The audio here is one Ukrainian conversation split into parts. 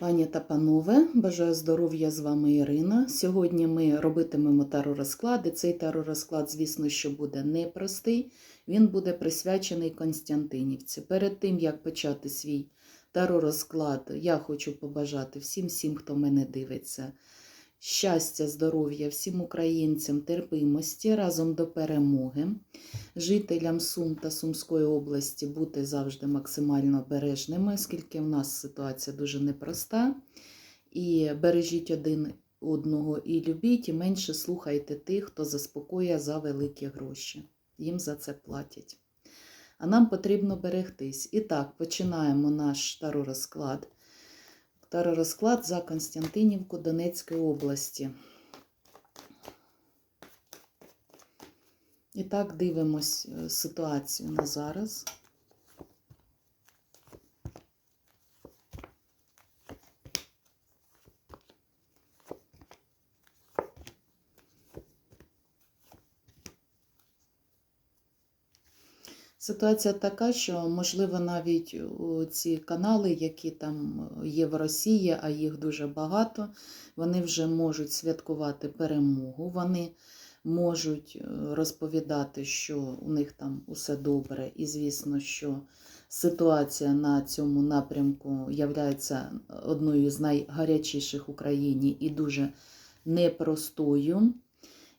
Пані та панове, бажаю здоров'я з вами Ірина. Сьогодні ми робитимемо таророзклади. Цей таророзклад, звісно, що буде непростий. Він буде присвячений Константинівці. Перед тим, як почати свій таророзклад, я хочу побажати всім, всім, хто мене дивиться. Щастя, здоров'я всім українцям, терпимості разом до перемоги. Жителям Сум та Сумської області бути завжди максимально обережними, оскільки в нас ситуація дуже непроста. І бережіть один одного і любіть, і менше слухайте тих, хто заспокоює за великі гроші. Їм за це платять. А нам потрібно берегтись. І так, починаємо наш таророзклад. Таророзклад за Константинівку Донецької області. І так дивимось е, ситуацію на зараз. Ситуація така, що, можливо, навіть ці канали, які там є в Росії, а їх дуже багато, вони вже можуть святкувати перемогу. Вони можуть е, розповідати, що у них там усе добре, і звісно, що ситуація на цьому напрямку є одною з найгарячіших в Україні і дуже непростою.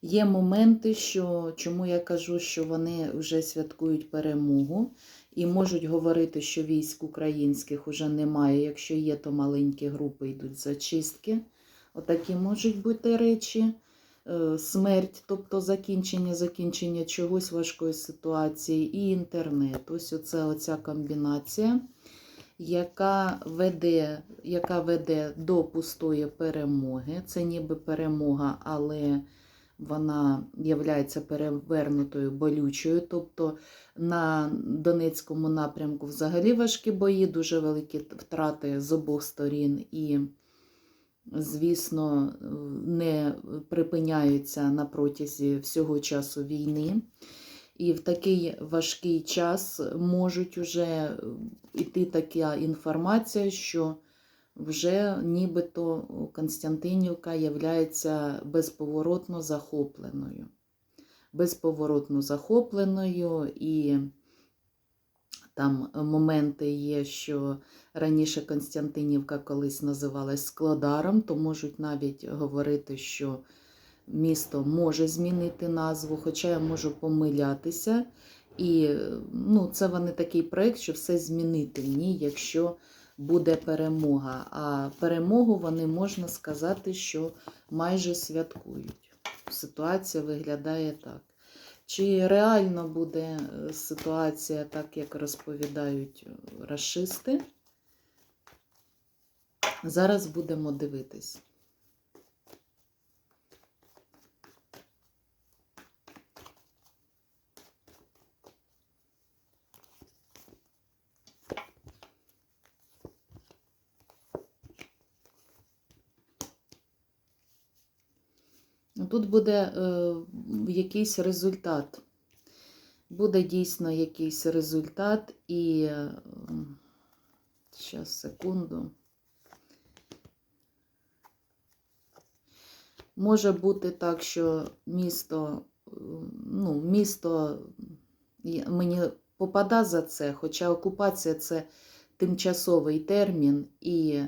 Є моменти, що чому я кажу, що вони вже святкують перемогу і можуть говорити, що військ українських вже немає. Якщо є, то маленькі групи йдуть зачистки. Отакі можуть бути речі. Е, смерть, тобто закінчення, закінчення чогось важкої ситуації, і інтернет. Ось оце оця комбінація, яка веде, яка веде до пустої перемоги. Це ніби перемога, але вона є перевернутою болючою. Тобто на Донецькому напрямку взагалі важкі бої, дуже великі втрати з обох сторін. і звісно, не припиняються на протязі всього часу війни. І в такий важкий час можуть вже йти така інформація, що вже нібито Константинівка є безповоротно захопленою. Безповоротно захопленою і там моменти є, що раніше Константинівка колись називалась Складаром, то можуть навіть говорити, що місто може змінити назву, хоча я можу помилятися. І ну, це вони такий проєкт, що все змінити ні, якщо буде перемога. А перемогу вони можна сказати, що майже святкують. Ситуація виглядає так. Чи реально буде е, ситуація, так як розповідають е, расисти? Зараз будемо дивитись. Ну, тут буде е, якийсь результат. Буде дійсно якийсь результат і. Зараз, секунду. Може бути так, що місто, ну, місто мені попада за це, хоча окупація це тимчасовий термін, і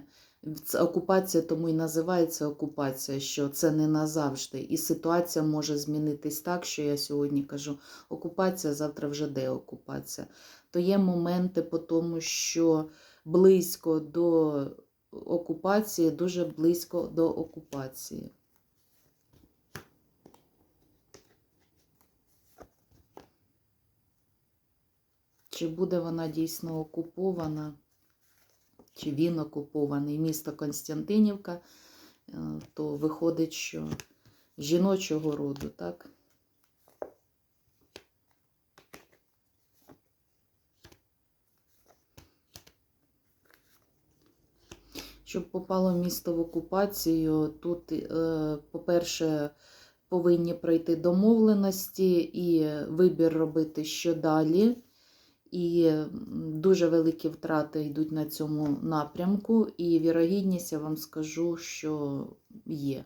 окупація тому і називається окупація, що це не назавжди. І ситуація може змінитись так, що я сьогодні кажу окупація, завтра вже деокупація. То є моменти по тому, що близько до окупації, дуже близько до окупації. Чи буде вона дійсно окупована, чи він окупований місто Константинівка, е, то виходить, що жіночого роду, так? Щоб попало місто в окупацію, тут, е, по-перше, повинні пройти домовленості і вибір робити що далі. І дуже великі втрати йдуть на цьому напрямку, і вірогідність, я вам скажу, що є.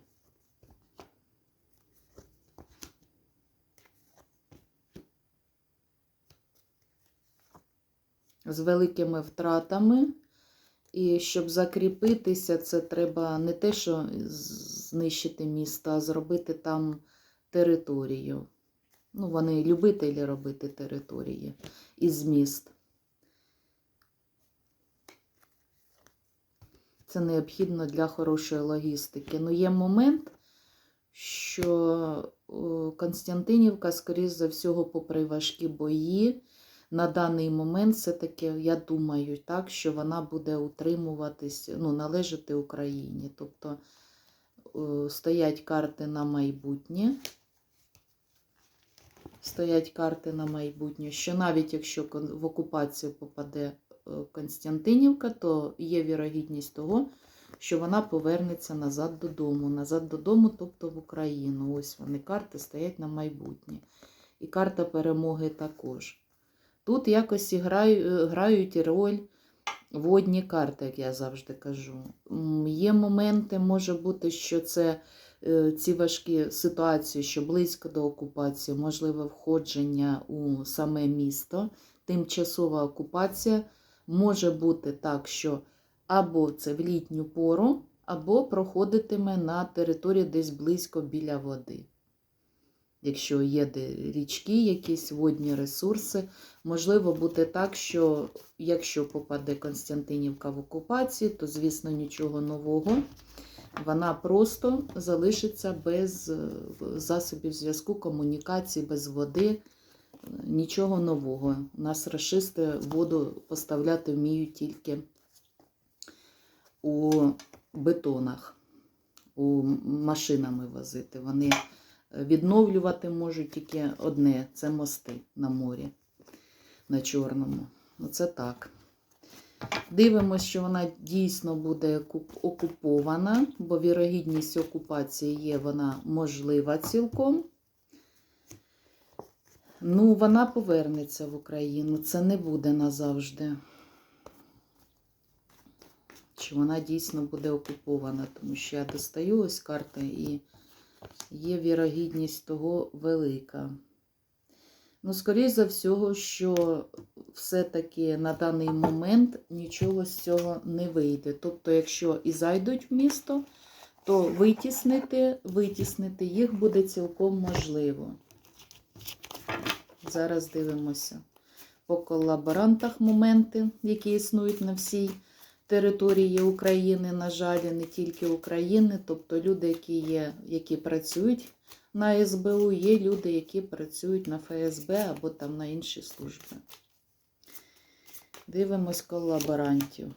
З великими втратами. І щоб закріпитися, це треба не те, що знищити місто, а зробити там територію. Ну, вони любителі робити території із міст. Це необхідно для хорошої логістики. Ну, є момент, що Константинівка, скоріш за всього, попри важкі бої, на даний момент все-таки, я думаю, так, що вона буде утримуватись, ну, належати Україні. Тобто стоять карти на майбутнє. Стоять карти на майбутнє, що навіть якщо в окупацію попаде е, Константинівка, то є вірогідність того, що вона повернеться назад додому. Назад додому, тобто в Україну. Ось вони карти стоять на майбутнє. І карта перемоги також. Тут якось граю- е, грають роль водні карти, як я завжди кажу. Є моменти, може бути, що це ці важкі ситуації, що близько до окупації, можливе входження у саме місто, тимчасова окупація. Може бути так, що або це в літню пору, або проходитиме на території десь близько біля води. Якщо є річки, якісь водні ресурси, можливо бути так, що якщо попаде Константинівка в окупацію, то, звісно, нічого нового. Вона просто залишиться без е, засобів зв'язку, комунікації, без води, е, нічого нового. У нас рашисти воду поставляти вміють тільки у бетонах, у машинами возити. Вони відновлювати можуть тільки одне це мости на морі, на Чорному. Оце так. Дивимося, що вона дійсно буде окупована, бо вірогідність окупації є, вона можлива цілком. Ну, вона повернеться в Україну. Це не буде назавжди. Чи вона дійсно буде окупована, тому що я достаю ось карти і є вірогідність того велика. Ну, скоріш за всього, що все-таки на даний момент нічого з цього не вийде. Тобто, якщо і зайдуть в місто, то витіснити, витіснити їх буде цілком можливо. Зараз дивимося по колаборантах моменти, які існують на всій території України, на жаль, не тільки України, тобто люди, які є, які працюють на СБУ, є люди, які працюють на ФСБ або там на інші служби. Дивимось колаборантів.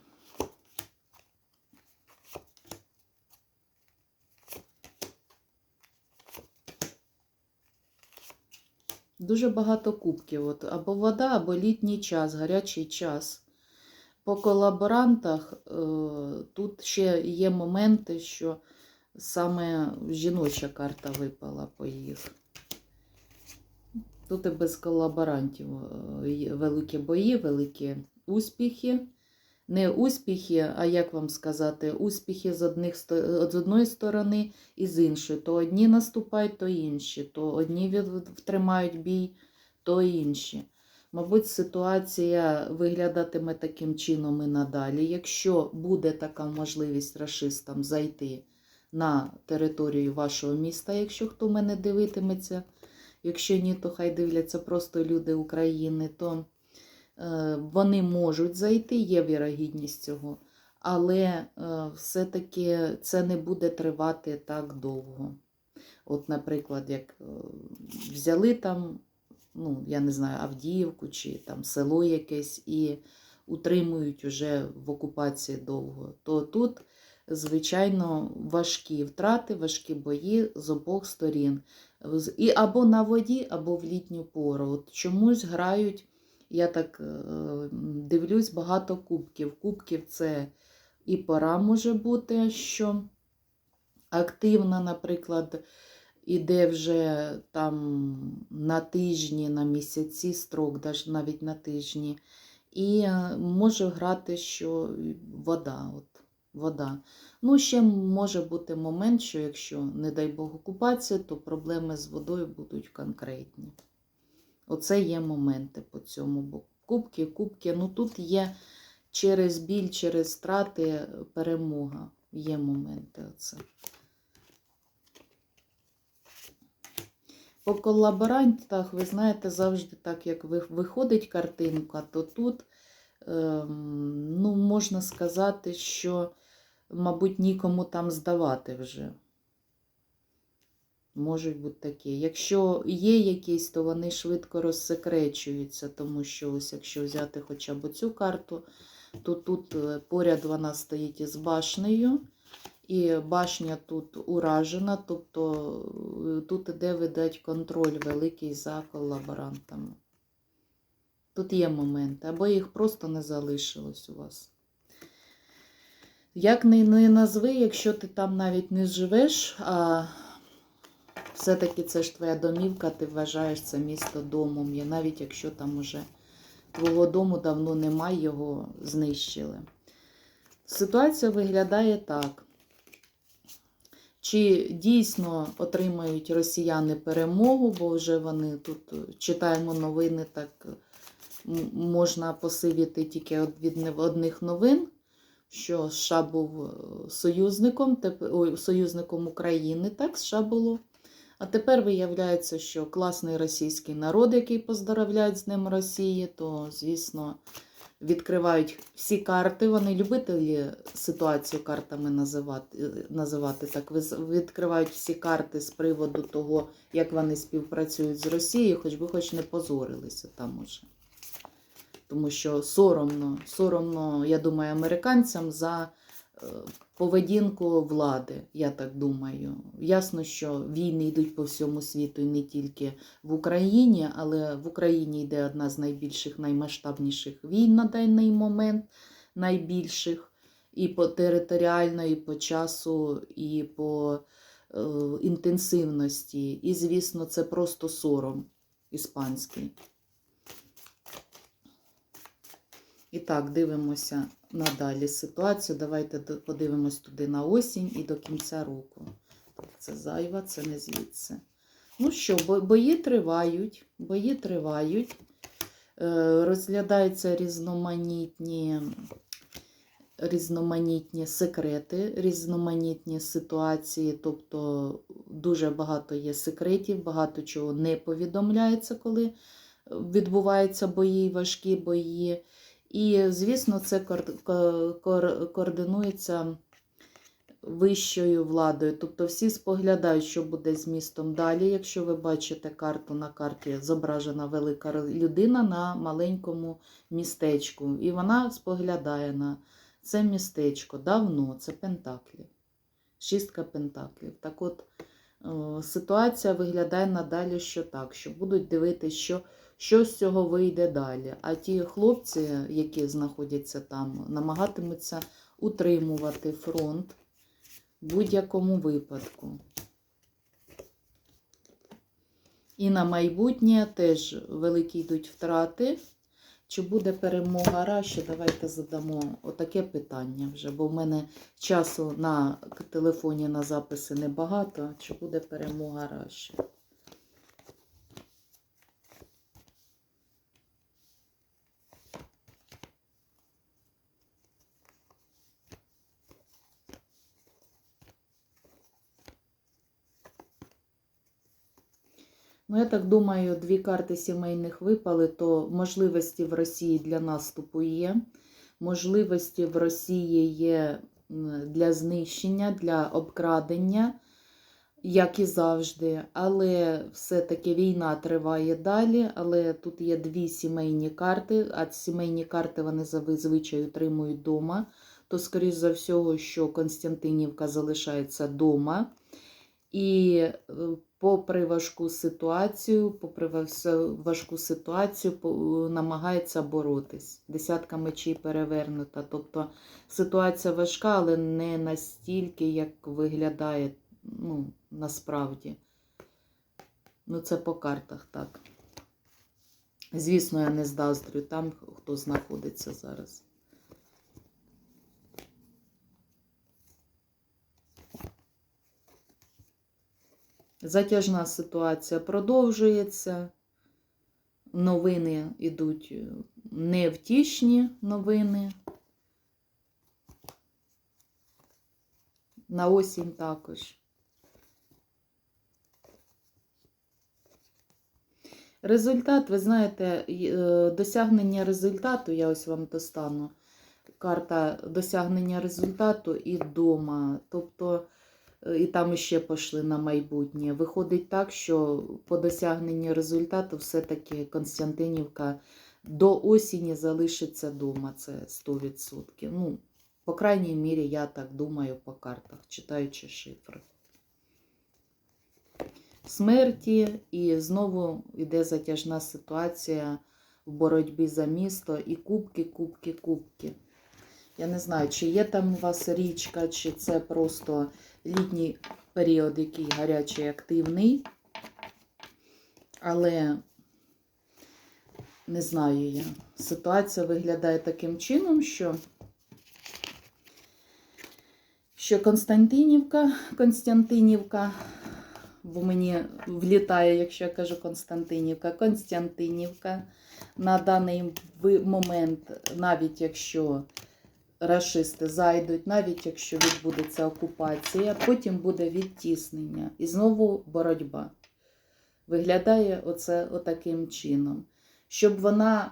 Дуже багато кубків. От, або вода, або літній час, гарячий час. По колаборантах е, тут ще є моменти, що саме жіноча карта випала по їх. Тут і без колаборантів е, великі бої, великі успіхи. Не успіхи, а як вам сказати, успіхи з, одних, з одної сторони і з іншої. То одні наступають, то інші, то одні втримають бій, то інші. Мабуть, ситуація виглядатиме таким чином і надалі. Якщо буде така можливість рашистам зайти на територію вашого міста, якщо хто мене дивитиметься, якщо ні, то хай дивляться просто люди України, то е, вони можуть зайти, є вірогідність цього, але е, все-таки це не буде тривати так довго. От, наприклад, як е, взяли там, ну, я не знаю, Авдіївку чи там село якесь і утримують уже в окупації довго, то тут, звичайно, важкі втрати, важкі бої з обох сторін. І або на воді, або в літню пору. От чомусь грають, я так е, дивлюсь, багато кубків. Кубків це і пора може бути, що активна, наприклад, іде вже там на тижні, на місяці строк, навіть на тижні. І е, може грати, що вода. От, вода. Ну, ще може бути момент, що якщо, не дай Бог, окупація, то проблеми з водою будуть конкретні. Оце є моменти по цьому. Бо кубки, кубки, ну тут є через біль, через страти перемога. Є моменти оце. По колаборантах, ви знаєте, завжди так, як виходить картинка, то тут, ну, можна сказати, що, мабуть, нікому там здавати вже. Можуть бути такі. Якщо є якісь, то вони швидко розсекречуються, тому що ось якщо взяти хоча б цю карту, то тут е, поряд вона стоїть із башнею, і башня тут уражена, тобто е, тут іде видать контроль великий за колаборантами. Тут є моменти, або їх просто не залишилось у вас. Як не, не назви, якщо ти там навіть не живеш, а все-таки це ж твоя домівка, ти вважаєш це місто домом. І навіть якщо там уже твого дому давно немає, його знищили. Ситуація виглядає так. Чи дійсно отримають росіяни перемогу, бо вже вони тут читаємо новини, так можна посивіти тільки від одних новин, що США був е, союзником, союзником України, так, США було. А тепер виявляється, що класний російський народ, який поздоровляють з Днем Росії, то, звісно, відкривають всі карти. Вони любителі ситуацію картами називати, е, називати так. Відкривають всі карти з приводу того, як вони співпрацюють з Росією, хоч би хоч не позорилися там уже. Тому що соромно, соромно, я думаю, американцям за е, поведінку влади, я так думаю. Ясно, що війни йдуть по всьому світу і не тільки в Україні, але в Україні йде одна з найбільших, наймасштабніших війн на даний момент, найбільших і по територіально, і по часу, і по е, інтенсивності. І, звісно, це просто сором іспанський. І так, дивимося надалі ситуацію. Давайте подивимось туди на осінь і до кінця року. Це зайва, це не звідси. Ну що, бої тривають, бої тривають. Е, Розглядаються різноманітні, різноманітні секрети, різноманітні ситуації, тобто дуже багато є секретів, багато чого не повідомляється, коли відбуваються бої, важкі бої. І, звісно, це координується вищою владою. Тобто всі споглядають, що буде з містом далі. Якщо ви бачите карту, на карті зображена велика людина на маленькому містечку. І вона споглядає на це містечко давно, це Пентаклі. Шістка Пентаклів. Так от ситуація виглядає надалі, що так, що будуть дивитися, що що з цього вийде далі. А ті хлопці, які знаходяться там, намагатимуться утримувати фронт в будь-якому випадку. І на майбутнє теж великі йдуть втрати. Чи буде перемога Раші? Давайте задамо отаке питання вже, бо в мене часу на телефоні на записи небагато. Чи буде перемога Раші? Ну, я так думаю, дві карти сімейних випали, то можливості в Росії для наступу є. Можливості в Росії є для знищення, для обкрадення, як і завжди. Але все-таки війна триває далі. Але тут є дві сімейні карти, а сімейні карти вони зазвичай отримують вдома. То, скоріш за всього, що Константинівка залишається вдома. І е, попри важку ситуацію, попри важку ситуацію, намагається боротись. Десятка мечей перевернута. Тобто ситуація важка, але не настільки, як виглядає ну, насправді. Ну, це по картах, так. Звісно, я не здаздрю там, хто знаходиться зараз. Затяжна ситуація продовжується. Новини йдуть е, невтішні новини. На осінь також. Результат, ви знаєте, е, досягнення результату, я ось вам достану. Карта досягнення результату і дома. Тобто, і там ще пішли на майбутнє. Виходить так, що по досягненню результату все-таки Константинівка до осені залишиться дома. Це 100%. Ну, по крайній мірі, я так думаю по картах, читаючи шифри. Смерті, і знову йде затяжна ситуація в боротьбі за місто, і кубки, кубки, кубки. Я не знаю, чи є там у вас річка, чи це просто літній період, який гарячий, активний. Але не знаю я. Ситуація виглядає таким чином, що, що Константинівка, Константинівка, бо мені влітає, якщо я кажу Константинівка, Константинівка на даний момент, навіть якщо рашисти зайдуть, навіть якщо відбудеться окупація, потім буде відтіснення і знову боротьба. Виглядає оце отаким чином. Щоб вона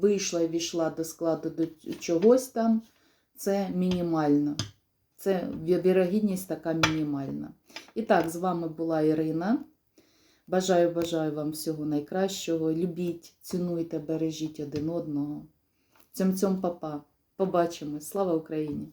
вийшла і війшла до складу до чогось там, це мінімально. Це вірогідність така мінімальна. І так, з вами була Ірина. Бажаю, бажаю вам всього найкращого. Любіть, цінуйте, бережіть один одного. Цьом-цьом, папа. Побачимось. Слава Україні!